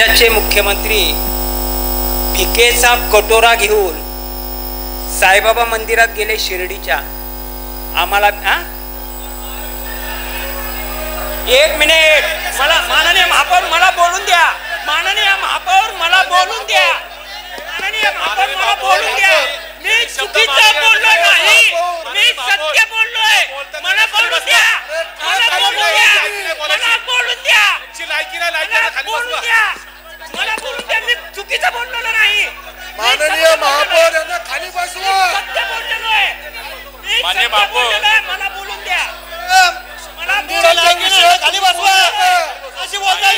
राज्याचे मुख्यमंत्री भिकेचा कटोरा घेऊन साईबाबा मंदिरात गेले शिर्डीच्या. आम्हाला? एक मिनिट. मला माननीय महापौर मला बोलून द्या. माननीय महापौर मला बोलून द्या. माननीय महापौर मला बोलून द्या. मी चुकीचं बोललो नाही. मी सत्य बोललोय. मला बोलून द्या. मला बोलून द्या. मला बोलून द्या. माननीय महापौर यांना खाली. बसवा महापौर. मला बोलून द्या मला खाली बसवा. अशी बोलताय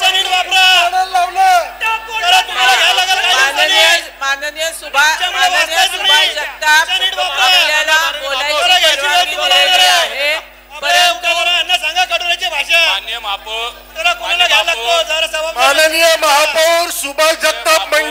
तुम्ही वापरा. माननीय? माननीय सुभाष माननीय. सुभाष जगताप. आपल्याला बोलायची परवानगी दिलेली आहे. माननीय महापौर सुभाष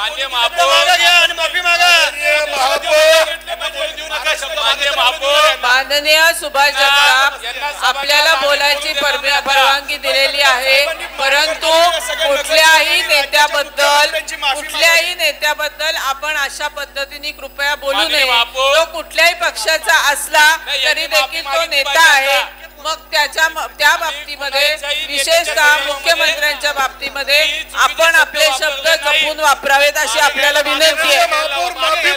मान्य महापौर. आणि माफी मागा. महापौर. मान्य माननीय सुभाष जगताप आपल्याला बोलायची परवानगी दिलेली आहे. परंतु कुठल्याही नेत्याबद्दल कुठल्याही नेत्याबद्दल आपण अशा पद्धतीने कृपया बोलू नये. तो कुठल्याही पक्षाचा असला तरी देखील तो नेता आहे. मग त्याच्या त्या बाबतीमध्ये विशेषतः मुख्यमंत्र्यांच्या बाबतीमध्ये आपण आपले शब्द जपून वापरावेत अशी आपल्याला विनंती आहे. माफी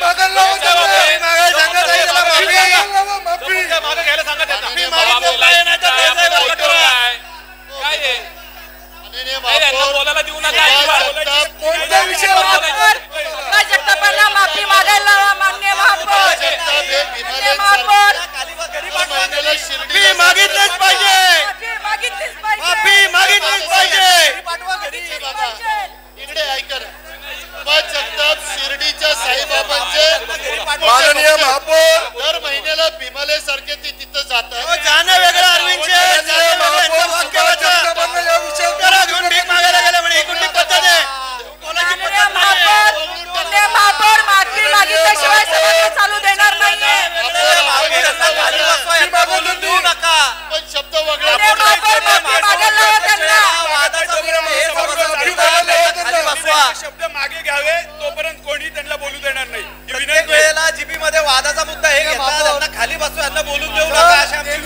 बोलायला देऊ नका कोणत्या विषयावर जगतापांना माफी मागायला मान्य मागितलीच पाहिजे मागितलीच पाहिजे इकडे जगताप शिर्डीच्या साईबाबांचे माननीय महापौर दर महिन्याला भीमाले सारखे ते तिथं अहो, जातात जाणं वेगळं अरविंदचे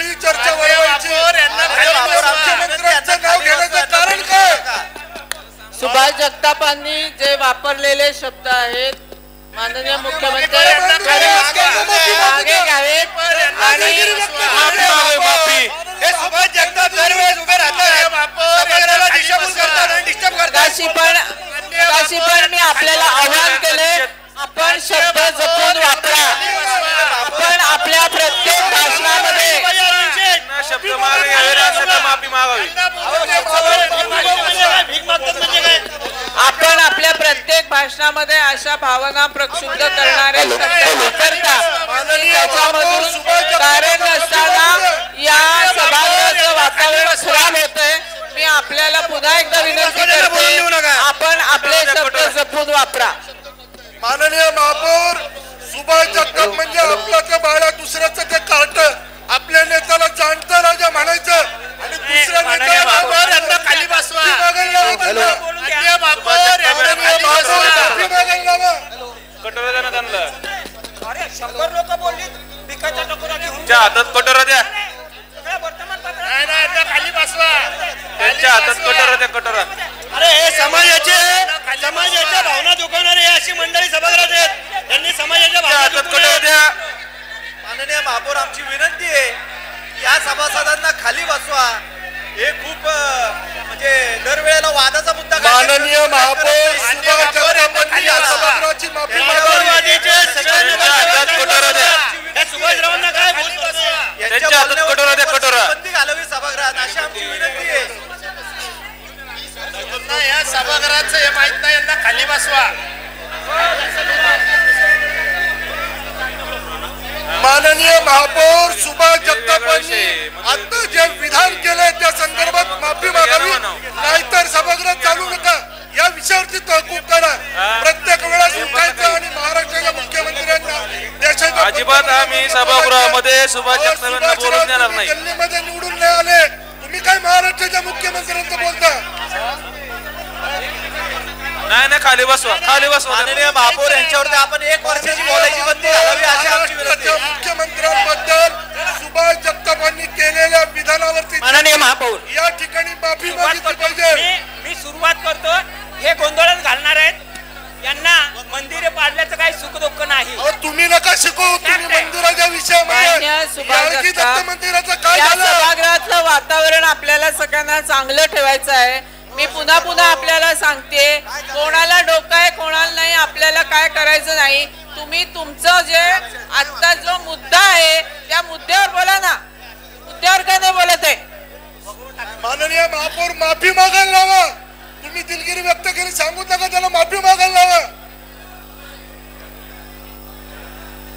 कुठलीही चर्चा वळवायची. मुख्यमंत्र्यांचं नाव घेण्याचं कारण काय सुभाष जगतापांनी जे वापरलेले शब्द आहेत माननीय मुख्यमंत्री यांना खाली मागे घ्यावेत आणि हे सुभाष जगताप दरवेळेस उभे राहतात सभागृहाला दिशाभूल करतात आणि डिस्टर्ब करतात मगाशी पण मगाशी पण मी आपल्याला आवाहन केले आपण शब्द जपून माफी मागावी. आपण आपल्या प्रत्येक भाषणामध्ये अशा भावना प्रक्षुब्ध करणारे आणि त्याच्यामधून कारण नसताना या सभागृहाचं वातावरण खराब होतंय. मी आपल्याला पुन्हा एकदा विनंती करते आपण आपले शब्द जपून वापरा. माननीय महापौर सुभाष जगताप म्हणजे आपलं ते बाळा दुसऱ्याचं ते कार्ट. आपल्या नेत्याला जाणतं म्हणायचं आणि दुसऱ्या नेत्याला खाली बसवा. कटोरा त्यांना. अरे शंभर लोक बोलली टकोरा घेऊन त्या हातात कटोरा द्या. सगळ्या वर्तमानपत्रात नाही नाही यांना खाली बसवा. त्यांच्या हातात कटोरा द्या कटोरा. अरे हे समाजाचे समाजाच्या भावना दुखवणारे हे अशी मंडळी सभागृहात आहेत. त्यांनी समाजाच्या भावना हातात दुखवू कटोरा नये. द्या माननीय महापौर आमची विनंती आहे या सभासदांना खाली बसवा. हे खूप म्हणजे दरवेळेला वादाचा मुद्दा काय माननीय महापौर घालावी सभागृहात. अशी आमची विनंती आहे. या सभागृहाचं हे माहीत नाही यांना खाली बसवा. माननीय महापौर सुभाष जगतापांनी आता जे विधान केलंय त्या संदर्भात माफी मागावी नाहीतर सभागृह चालू नका. या विषयावरती तहकूब करा. प्रत्येक वेळेस उठायचं आणि महाराष्ट्राच्या मुख्यमंत्र्यांना देशाच्या अजिबात आम्ही सभागृहामध्ये सुभाष जगतापांना सुभाषराव, बोलून देणार तुम्ही नाही. दिल्लीमध्ये निवडून नाही आले. तुम्ही काय महाराष्ट्राच्या मुख्यमंत्र्यांचं बोलता? नाही नाही खाली बसवा खाली बसवा. माननीय महापौर यांच्यावरती आपण एक वर्षाची बोलायची बंदी घालावी अशी आमची विनंती आहे. मुख्यमंत्र्यांबद्दल सुभाष जगतापांनी केलेल्या विधानावरती माननीय महापौर या ठिकाणी माफी सुरुवात मागितली करतो पाहिजे. मी मी सुरुवात करतो. हे गोंधळच घालणार आहेत. यांना मंदिरे पाडल्याचं काही सुख दुःख नाही. अहो, तुम्ही नका शिकू. तुम्ही मंदिराच्या विषयामध्ये मान्य सुभाष याळगी जगताप, दत्त मंदिराचं काय या झालं? सभागृहातलं वातावरण आपल्याला सगळ्यांना चांगलं ठेवायचं आहे. मी पुन्हा पुन्हा आपल्याला सांगते कोणाला डोकं आहे कोणाला नाही आपल्याला काय करायचं नाही. तुम्ही तुमचं जे आता जो मुद्दा आहे त्या मुद्द्यावर बोला ना. मुद्द्यावर का नाही बोलत आहे? माननीय महापौर माफी मागायला लावा. तुम्ही दिलगिरी व्यक्त केली सांगू नका त्याला माफी मागायला लावा.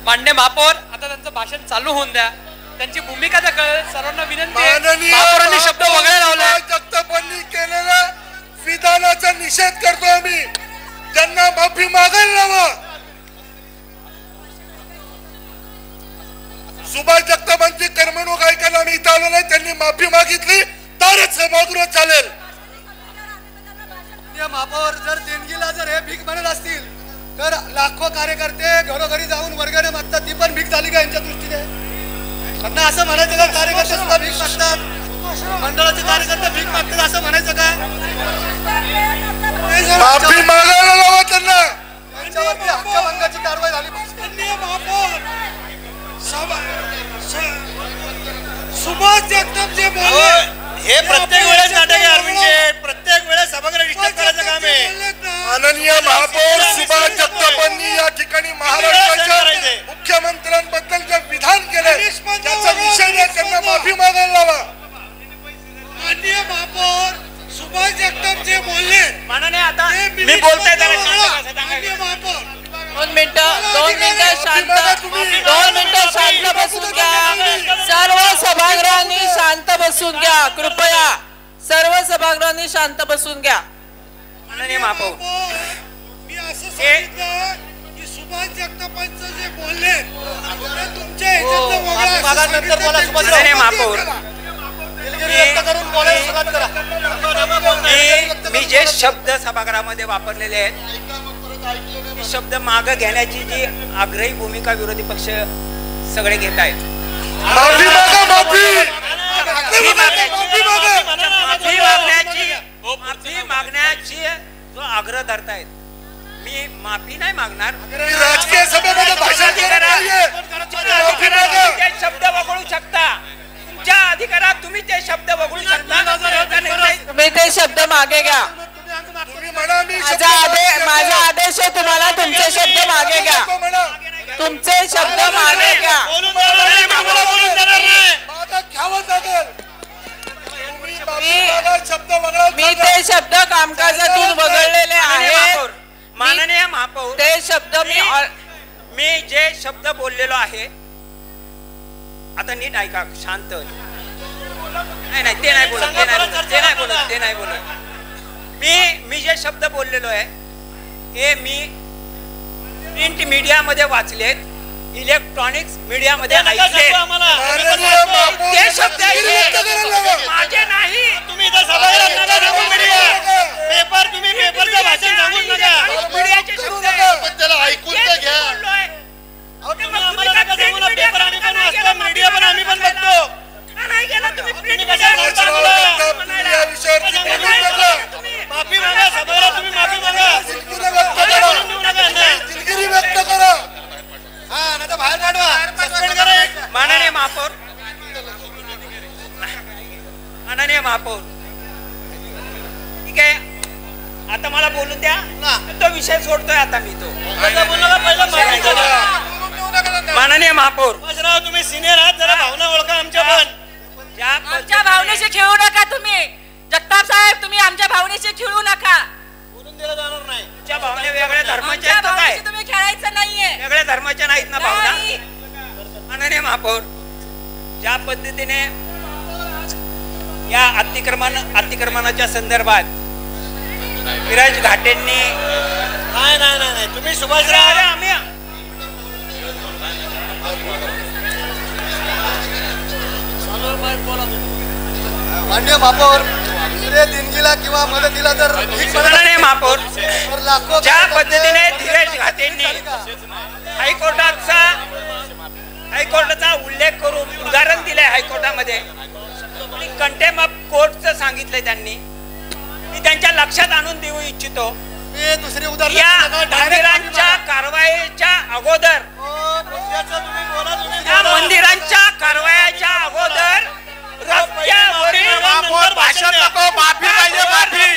मान्य महापौर आता त्यांचं भाषण चालू होऊन द्या. त्यांची भूमिका त्या कळेल सर्वांना विनंती आहे. माननीय महापौरांनी शब्द वगळले लावले सुभाष केलेल्या विधानाचा निषेध करतो आम्ही. त्यांना माफी मागायला लावा. सुभाष जगतापांची करमणूक ऐकायला आम्ही इथं आलो नाही. त्यांनी माफी मागितली तरच सभागृह चालेल. महापौर जर देणगीला जर हे भीक म्हणत असतील तर लाखो कार्यकर्ते घरोघरी जाऊन वर्गाने मागतात. ती पण भीक झाली का यांच्या दृष्टीने? त्यांना असं म्हणायचं का? कार्यकर्ते सुद्धा भीक मागतात. मंडळाचे कार्यकर्ते भीक मागतात असं म्हणायचं का हे जर माफी मागायला लावा त्यांना. त्यांच्यावरती हक्कभंगाची कारवाई झाली पाहिजे. सुभाष जगताप जे हे प्रत्येक वेळेस नाटक आहे अरविंद शेठ प्रत्येक वेळेस सभागृह डिस्टर्ब करायचं काम आहे. माननीय महापौर सुभाष जगतापांनी या ठिकाणी सभागृहांनी शांत बसून घ्या. कृपया सर्व सभागृहांनी शांत बसून घ्या. मी असं सांगितलं की सुभाष जगतापांचं जे बोलले ते तुमच्या हो, ह्याच्यातलं वगळा माफी असं मागा, नंतर सांगितलं बोला, त्यांची सुभाषराव. माननीय महापौर दिलगिरी व्यक्त करून बोलायला सुरुवात करा. मी मी जे शब्द सभागृहामध्ये वापरलेले आहेत ते शब्द माग घेण्याची जी आग्रही भूमिका विरोधी पक्ष सगळे घेत आहेत. मागा माफी माफी माफी मागा माफी मागण्याची माफी मागण्याची जो आग्रह धरतायत मी माफी नाही मागणार राजकीय सभेमध्ये शब्द वगळू शकता तुमच्या अधिकारात तुम्ही ते शब्द वगळू शकता तुम्ही ते शब्द मागे घ्या तुम्ही म्हणा मी माझा आदेश माझा आदेश आहे तुम्हाला तुमचे शब्द मागे घ्या तुमचे शब्द मागे घ्या लागेल. मी- ते शब्द कामकाजातून वगळलेले महापौर. माननीय महापौर. ते शब्द मी मी जे शब्द बोललेलो आहे आता नीट ऐका शांत. नाही नाही ते नाही बोलत ते नाही बोलत ते नाही बोलत ते नाही बोलत. मी मी जे शब्द बोललेलो आहे हे मी प्रिंट मीडियामध्ये वाचलेत. इलेक्ट्रॉनिक्स मीडियामध्ये ऐकले. ते शब्द. ऐकले माझे नाही तुम्ही इथं सभागृहात नका सांगू मीडिया पेपर तुम्ही पेपरचं भाषण सांगूच नका मीडियाचे करू शब्द नका. पण त्याला ऐकून तर घ्या अहो, तुम्ही आम्हाला नका सांगू ना पेपर आम्ही पण वाचतो मीडिया पण आम्ही तुम्ही कशाला बोलता सुभाषराव आम्हाला? जगताप तुम्ही या विषयावरती बोलू नका माफी मागा सभागृहात तुम्ही माफी मागा दिलगिरी व्यक्त काय करा बोलून देऊ नका यांना. दिलगिरी व्यक्त करा हा नाही तर बाहेर काढवा सस्पेंड करा एक माननीय महापौर महापौर ठीक आहे? आता मला बोलून द्या. तो विषय सोडतोय आता मी तो. बोलू माननीय महापौर. तुम्ही सिनियर आहात जरा भावना ओळखा आमच्या पण. आमच्या भावनेशी खेळू नका तुम्ही. जगताप साहेब तुम्ही आमच्या भावनेशी खेळू नका. बोलून दिलं जाणार नाही. तुमच्या भावना वेगळ्या धर्माच्या काय? तुम्ही खेळायचं नाहीये. वेगळ्या धर्माच्या नाहीत ना भावना. माननीय महापौर ज्या पद्धतीने या अतिक्रमण अतिक्रमणाच्या संदर्भात विराज घाटेंनी नाही नाही नाही नाही. तुम्ही अरे, सुभाषराव अरे, आम्ही मान्य महापौर हिरे देणगीला किंवा मदतीला जर माननीय महापौर लाखो ज्या पद्धतीने धीरज घाटेंनी हायकोर्टाचा हायकोर्टाचा उल्लेख करून उदाहरण दिलंय हायकोर्टामध्ये. कंटेम ऑफ कोर्टचं सांगितलंय त्यांनी. मी त्यांच्या लक्षात आणून देऊ इच्छितो. दुसरी. Direct मंदिरांच्या कारवाईच्या अगोदर. हो. मंदिरांच्या कारवायाच्या अगोदर रस्त्यावरील भाषण नको माफी पाहिजे माफी.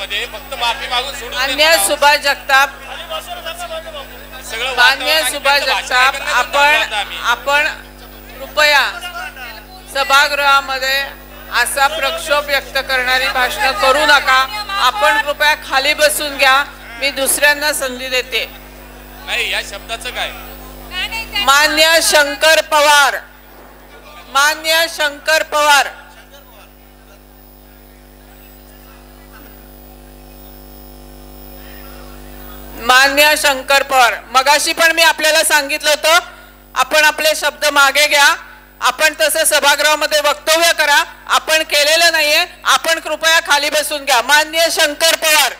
त्याच्यामध्ये फक्त माफी मागून सोडून मान्य सुभाष जगताप. सगळं मान्य सुभाष जगताप आपण. आपण कृपया सभागृहामध्ये असा प्रक्षोभ व्यक्त करणारी भाषणं करू नका. आपण कृपया खाली बसून घ्या. मी दुसऱ्यांना संधी देते. नाही या शब्दाचं काय? मान्य शंकर पवार. मान्य शंकर पवार. मान्य शंकर पवार मगाशी पण मी आपल्याला सांगितलं होतं आपण आपले शब्द मागे घ्या आपण तसं सभागृहामध्ये वक्तव्य करा आपण केलेलं नाहीये आपण कृपया खाली बसून घ्या. मान्य शंकर पवार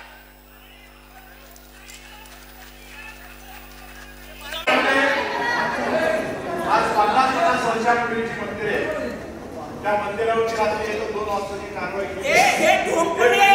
त्या मंदिरावरची रात्री येतो दोन वाजताची कारवाई.